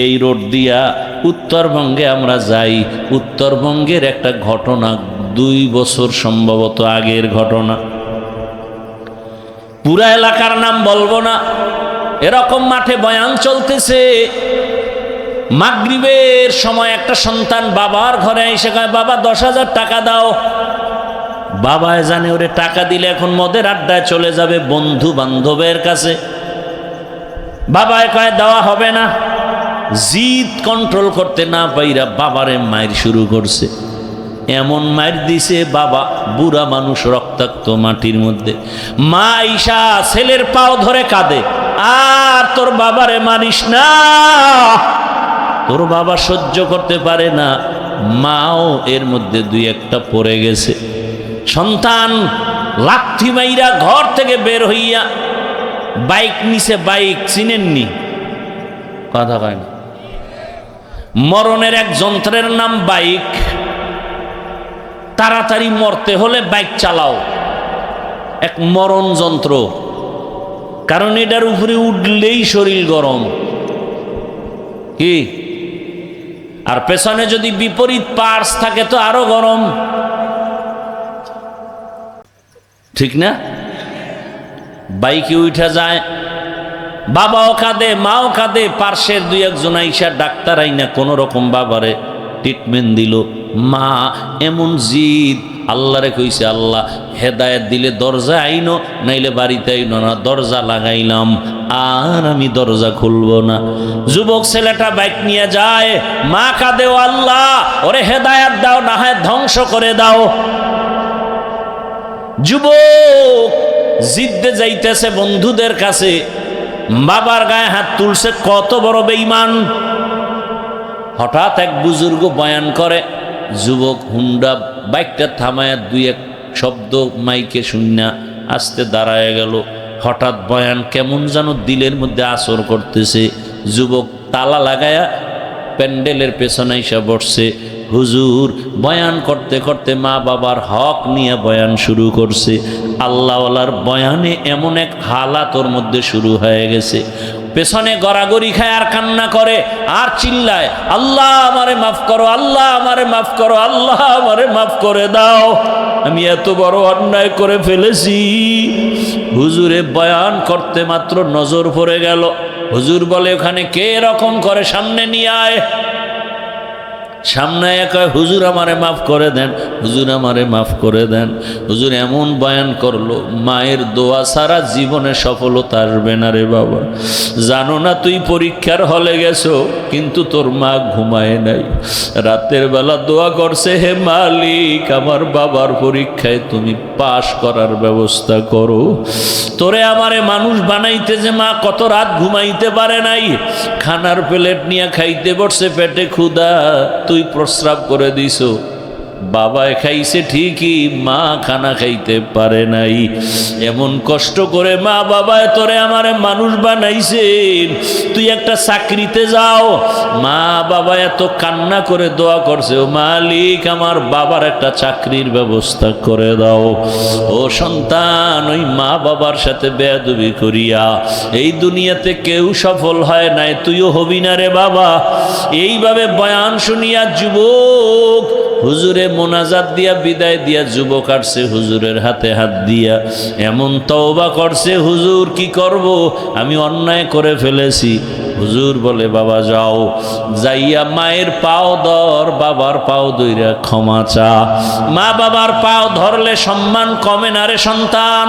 এই রোড দিয়া উত্তরবঙ্গে আমরা যাই। উত্তরবঙ্গের একটা ঘটনা, দুই বছর সম্ভবত আগের ঘটনা। পুরা এলাকার নাম বলব না। এরকম মাঠে বয়ান চলতেছে। মাগরিবের সময় একটা সন্তান বাবার ঘরে এসে কয়, বাবা, দশ হাজার টাকা দাও। বাবায় জানে, ওরে, টাকা দিলে এখন মদের আড্ডায় চলে যাবে বন্ধু বান্ধবের কাছে। বাবায় কয়, দেওয়া হবে না। জিদ কন্ট্রোল করতে না পাইরা বাবারে মায়ের শুরু করছে। এমন মায়ের দিছে বাবা, বুড়া মানুষ রক্তাক্ত মাটির মধ্যে। মা ঈশা ছেলের পাও ধরে কাঁদে, আর তোর বাবারে মানিস না, তোর বাবা সহ্য করতে পারে না। মাও এর মধ্যে দুই একটা পড়ে গেছে। সন্তান লাথি মাইরা ঘর থেকে বের হইয়া বাইক নিছে, বাইক চিনেননি। কথা কয় না। মরণের এক যন্ত্রের নাম বাইক। তাড়াতাড়ি মরতে হলে বাইক চালাও। এক মরণ যন্ত্র। কারণ এটার উপরে উঠলেই শরীর গরম। কি? আর পেছনে যদি বিপরীত পার্স থাকে তো আরও গরম। ঠিক না? বাইকে উঠা যায় বাবাও কাঁদে, মাও কাঁদে, পার্শ্বের দুই একজন আইসা ডাক্তার আইনা কোনো রকম বাবারে ট্রিটমেন্ট দিল। মা, এমন জিদ, আল্লাহরে কইছে, আল্লাহ, হেদায়েত দিলে দরজা আইনো, নাইলে বাড়িতে আইনো না, দরজা লাগাইলাম, আর আমি দরজা খুলবো না। যুবক ছেলেটা বাইক নিয়ে যায়, মা কাঁদেও আল্লাহ, ওরে হেদায়াত দাও, না হয় ধ্বংস করে দাও। যুবক জিদ্দে যাইতেছে বন্ধুদের কাছে বাবার গায়ে হাত তুলছে, কত বড় বেঈমান। হঠাৎ এক বুজুর্গ বয়ান করে, যুবক হুন্ডা বাইকটা থামায় দুই এক শব্দ মাইকে শুননা আস্তে দাঁড়ায় গেল। হঠাৎ বয়ান কেমন যেন দিলের মধ্যে আসর করতেছে। যুবক তালা লাগায়া প্যান্ডেলের পেছনে এসে বসছে। হুজুর বয়ান করতে করতে মা বাবার হক নিয়ে বয়ান শুরু করছে। আল্লাহওয়ালার বয়ানে এমন এক হালাত ওর মধ্যে শুরু হয়ে গেছে। পেছনে গড়াগড়ি খায় আর কান্না করে, আর চিল্লায়, আল্লাহ আমারে মাফ করো, আল্লাহ আমারে মাফ করো, আল্লাহ আমারে মাফ করে দাও। আমি এত বড় অন্যায় করে ফেলেছি। হুজুরে বয়ান করতে মাত্র নজর পড়ে গেল। হুজুর বলে, ওখানে কে এরকম করে সামনে নিয়ে আয়? সামনে একা হুজুর আমারে মাফ করে দেন, হুজুর আমারে মাফ করে দেন। হুজুর এমন বয়ান করল, মায়ের দোয়া সারা জীবনে সফলতা আসবে না রে বাবা। জানো না তুই পরীক্ষার হলে গেছো, কিন্তু তোর মা ঘুমায় নাই। রাতের বেলা দোয়া করছে, হে মালিক, আমার বাবার পরীক্ষায় তুমি পাশ করার ব্যবস্থা করো। তোরে আমারে মানুষ বানাইতে যে মা কত রাত ঘুমাইতে পারে নাই, খানার প্লেট নিয়ে খাইতে বসছে পেটে ক্ষুদা তুই প্রস্রাব করে দিছো বাবা খাইছে ঠিকই, মা খানা খাইতে পারে নাই। এমন কষ্ট করে মা বাবায় তোরে আমারে মানুষ বানাইছে। তুই একটা চাকরিতে যাও। মা বাবা এত কান্না করে দোয়া করছে, ও মালিক, আমার বাবার একটা চাকরির ব্যবস্থা করে দাও। ও সন্তান, ওই মা বাবার সাথে বেয়াদবি করিয়া, এই দুনিয়াতে কেউ সফল হয় নাই, তুইও হবি না রে বাবা। এইভাবে বয়ান শুনিয়া যুবক হুজুরে মোনাজাত দিয়া বিদায় দিয়া যুবক আসছে হুজুরের হাতে হাত দিয়া। এমন তওবা করছে, হুজুর কি করব? আমি অন্যায় করে ফেলেছি। হুজুর বলে, বাবা, যাও। যাইয়া মায়ের পাও ধর, বাবার পাও দইরা ক্ষমা চা। মা বাবার পাও ধরলে সম্মান কমে না রে সন্তান।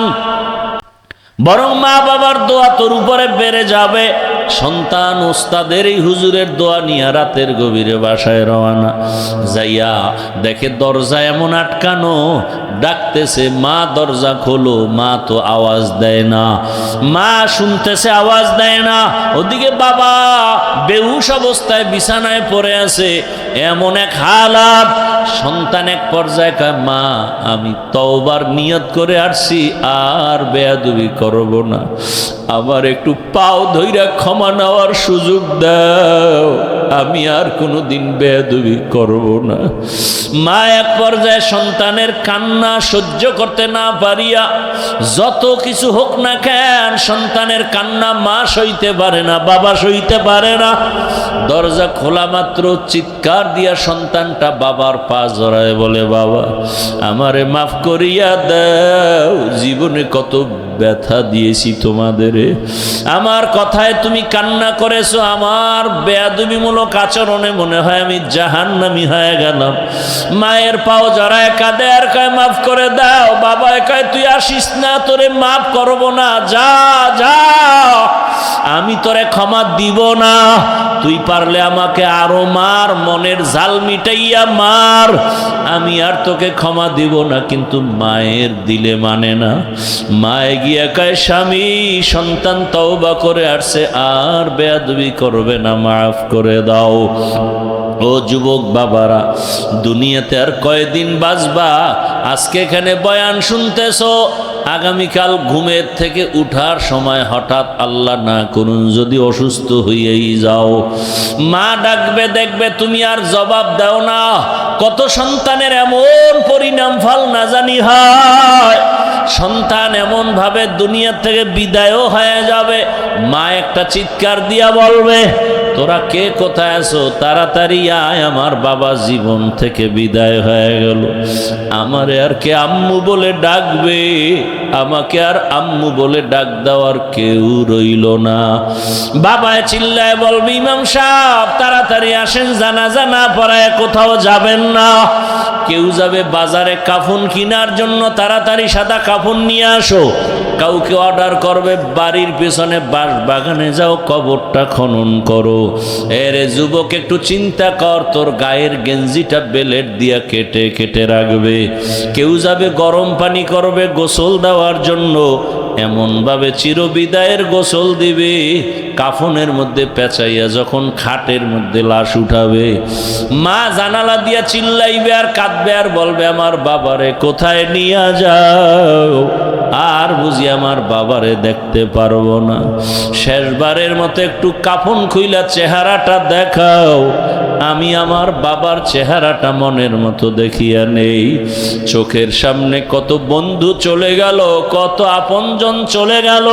বরং মা বাবার দোয়া তোর উপরে বেড়ে যাবে। সন্তান ওস্তাদের এই হুজুরের দোয়া নিয়ে রাতের গভীরে বাসায় রওয়ানা যাইয়া দেখে দরজা এমন আটকানো, ডাকতেছে, মা, দরজা খোলো, মা তো আওয়াজ দেয় না। মা শুনতেছে, আওয়াজ দেয় না। ওদিকে বাবা বেহুশ অবস্থায় বিছানায় পড়ে আছে। এমন এক হালাত, সন্তান এক পর্যায়ে মা, আমি তওবার নিয়ত করে আসছি, আর বেয়াদুবি করব না। আবার একটু পাও ধইরা ক্ষমা নেওয়ার সুযোগ দাও। আমি আর কোনো দিন বেদবি করব না। মা এক পর্যায়ে সন্তানের কান্না সহ্য করতে না পারিয়া যত কিছু হোক না কেন সন্তানের কান্না মা সইতে পারে না, বাবা সইতে পারে না। দরজা খোলা মাত্র চিৎকার দিয়া সন্তানটা বাবার পা জড়ায় বলে, বাবা, আমারে মাফ করিয়া দাও। জীবনে কত ব্যথা দিয়েছি তোমাদেরে। আমার কথায় তুমি কান্না করেছ, আমার বেয়াদবিমূলক আচরণে মনে হয় আমি জাহান্নামি হয়ে গেলাম। মায়ের পাও জড়ায় কাঁদে আর কয়, মাফ করে দাও বাবা কয়, তুই আসিস না, তোরে মাফ করব না, যা যা। আমি তোরে ক্ষমা দিব না, তুই পারলে আমাকে আরও মার, মনের জাল মিটাইয়া মার। আমি আর তোকে ক্ষমা দিব না, কিন্তু মায়ের দিলে মানে না। মায়ে কয় স্বামী, সন্তান তওবা করে আসছে, আর বেয়াদবি করবে না, মাফ করে দাও। ও যুবক বাবারা, দুনিয়াতে আর কয়দিন বাঁচবা? আজকে এখানে বয়ান শুনতেছো, আগামীকাল ঘুমের থেকে উঠার সময় হঠাৎ আল্লাহ না করুন, যদি অসুস্থ হইয়েই যাও। মা ডাকবে, দেখবে তুমি আর জবাব দাও না। কত সন্তানের এমন পরিণাম, ফল না জানি হয়। সন্তান এমন ভাবে দুনিয়া থেকে বিদায়ও হয়ে যাবে। মা একটা চিৎকার দিয়া বলবে, তোরা কে কোথায় আছো? তাড়াতাড়ি আয়, আমার বাবা জীবন থেকে বিদায় হয়ে গেল। আমার আর কে আম্মু বলে ডাকবে? আমাকে আর আম্মু বলে ডাক দেওয়ার কেউ রইল না। বাবায় চিল্লায় বলবে, ইমাম সাহেব, তাড়াতাড়ি আসেন জানা জানা পড়ায় কোথাও যাবেন না। কেউ যাবে বাজারে কাফন কেনার জন্য, তাড়াতাড়ি সাদা কাফন নিয়ে আসো। কাউকে অর্ডার করবে, বাড়ির পেছনে বাস বাগানে যাও, কবরটা খনন করো। এরে যুবক, একটু চিন্তা কর, তোর গায়ের গেঞ্জিটা বেলেট দিয়া কেটে কেটে রাখবে। কেউ যাবে গরম পানি করবে গোসল দেওয়ার জন্য এমনভাবে চিরবিদায়ের গোসল দিবে, কাফনের মধ্যে পেঁচাইয়া যখন খাটের মধ্যে লাশ উঠাবে, মা জানালা দিয়া চিল্লাইবে আর কাঁদবে আর বলবে, আমার বাবারে কোথায় নিয়ে যাও? আর বুঝি আমার বাবারে দেখতে পারব না। শেষবারের মতো একটু কাফন খুইলা চেহারাটা দেখাও আমি আমার বাবার চেহারাটা মনের মতো দেখিয়া নেই। চোখের সামনে কত বন্ধু চলে গেল, কত আপনজন চলে গেল।